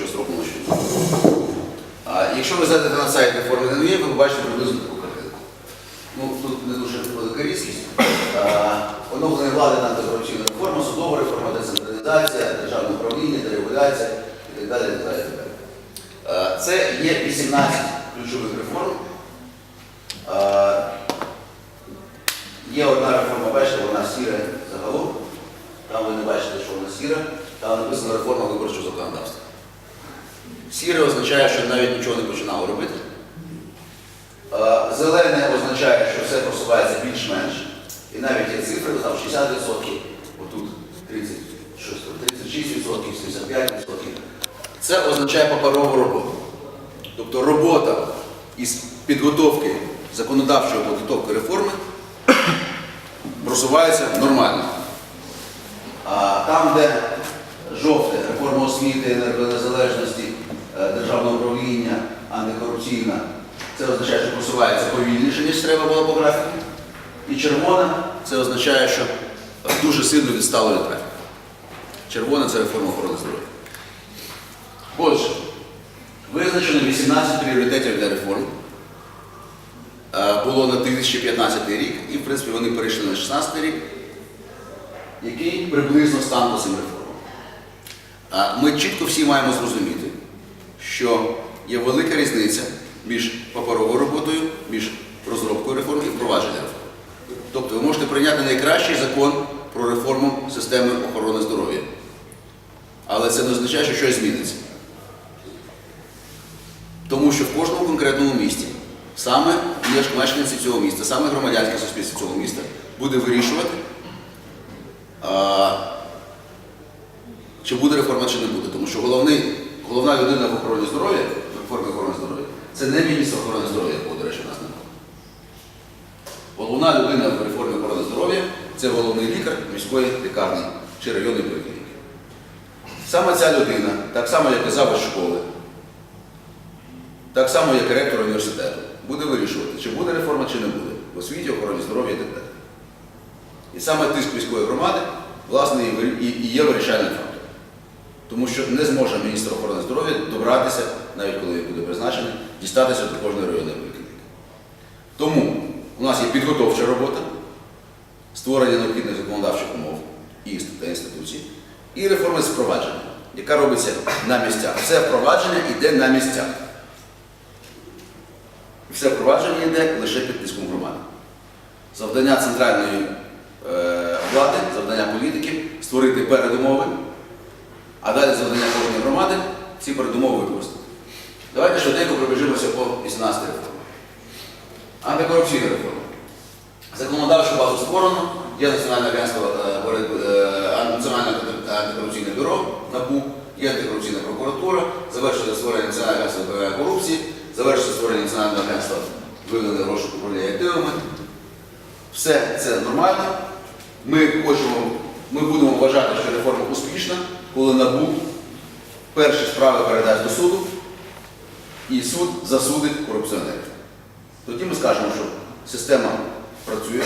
вищого строку ночі. А якщо ви зайдете на сайт реформи НВЄ, ви побачите приблизно таку картинку. Ну, тут не дуже велика різкість. Оновлення влади на антикорупційну реформу, судова реформа, децентралізація, державне управління, дерегуляція і так далі. так далі, так Це є 18 ключових реформ. Є одна реформа, бачите, вона сіра загалом. Там ви не бачите, що вона сіра, там написано реформа виборчого законодавства. Сіре означає, що навіть нічого не починало робити. Е, Зелене означає, що все просувається більш-менш. І навіть є цифри, там 60%, отут 30, 36%, 75%. Це означає паперову роботу. Тобто робота із підготовки законодавчої підготовки реформи просувається нормально. А там, де жовте, реформа освіти, енергонезалежності, антикорупційна, це означає, що просувається повільніше, ніж треба було по графіку. І червона це означає, що дуже сильно відстало від графіку. Червона це реформа охорони здоров'я. Отже, визначено 18 пріоритетів для реформ. Е, Було на 2015 рік, і в принципі вони перейшли на 2016 рік який приблизно стан по цим реформам. Ми чітко всі маємо зрозуміти, що є велика різниця між паперовою роботою, між розробкою реформ і впровадженням реформ. Тобто ви можете прийняти найкращий закон про реформу системи охорони здоров'я. Але це не означає, що щось зміниться. Тому що в кожному конкретному місті саме мешканці цього міста, саме громадянське суспільство цього міста буде вирішувати, а, чи буде реформа, чи не буде. Тому що головний, головна людина в охороні здоров'я, в охорони здоров'я, це не міністр охорони здоров'я, якого, до речі, у нас немає. Головна людина в реформі охорони здоров'я це головний лікар міської лікарні чи районної поліклініки. Саме ця людина, так само, як і завуч школи, так само, як і ректор університету, буде вирішувати, чи буде реформа, чи не буде в освіті, охороні здоров'я і так далі. І саме тиск міської громади, власне, і є вирішальним фактором. Тому що не зможе міністр охорони здоров'я добратися, навіть коли він буде призначений, дістатися до кожної районної поліклініки. Тому у нас є підготовча робота, створення необхідних законодавчих умов і та інституцій, і реформа з яка робиться на місцях. Все впровадження йде на місцях. Все впровадження йде лише під тиском громади. Завдання центральної е, влади, завдання політиків створити передумови, а далі завдання кожної громади ці передумови по 18 реформі. Антикорупційна реформа. Законодавчу базу створено, є Національне агентство е, е, Національне антикорупційне бюро НАБУ, є антикорупційна прокуратура, завершили створення Національного агентства запобігання корупції, завершили створення Національного агентства виведення розшуку управління активами. Все це нормально. Ми хочемо, ми будемо вважати, що реформа успішна, коли НАБУ перші справи передасть до суду, і суд засудить корупціонерів. Тоді ми скажемо, що система працює,